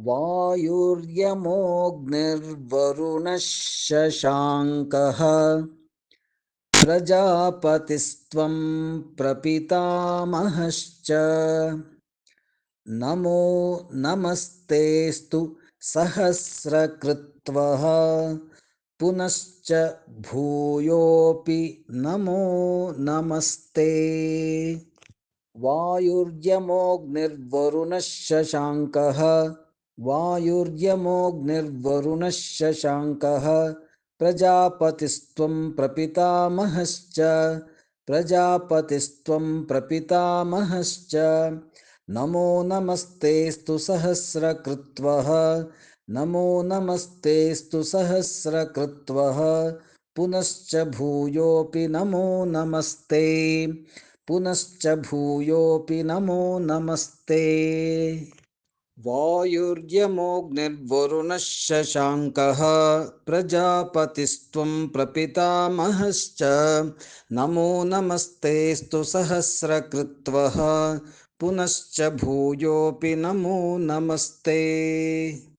वायुर्यमोऽग्निर्वरुणः शशाङ्कः प्रजापतिस्त्वं प्रपितामहश्च। नमो नमस्तेऽस्तु सहस्रकृत्वः। पुनश्च भूयोऽपि नमो नमस्ते। वायुर्यमोऽग्निर्वरुणः शशाङ्कः वायुर्यमोऽग्निर्वरुणः शशाङ्कः प्रजापतिस्त्वं प्रपितामहश्च प्रजापतिस्त्वं प्रपितामहश्च। नमो नमस्तेऽस्तु सहस्रकृत्वः, नमो नमस्तेऽस्तु सहस्रकृत्वः, पुनश्च भूयोऽपि नमो नमस्ते, पुनश्च भूयोऽपि नमो नमस्ते। वायुर्यमोऽग्निर्वरुणः शशाङ्कः प्रजापतिस्त्वं प्रपितामहश्च। नमो नमस्तेऽस्तु सहस्रकृत्वः। पुनश्च भूयोऽपि नमो नमस्ते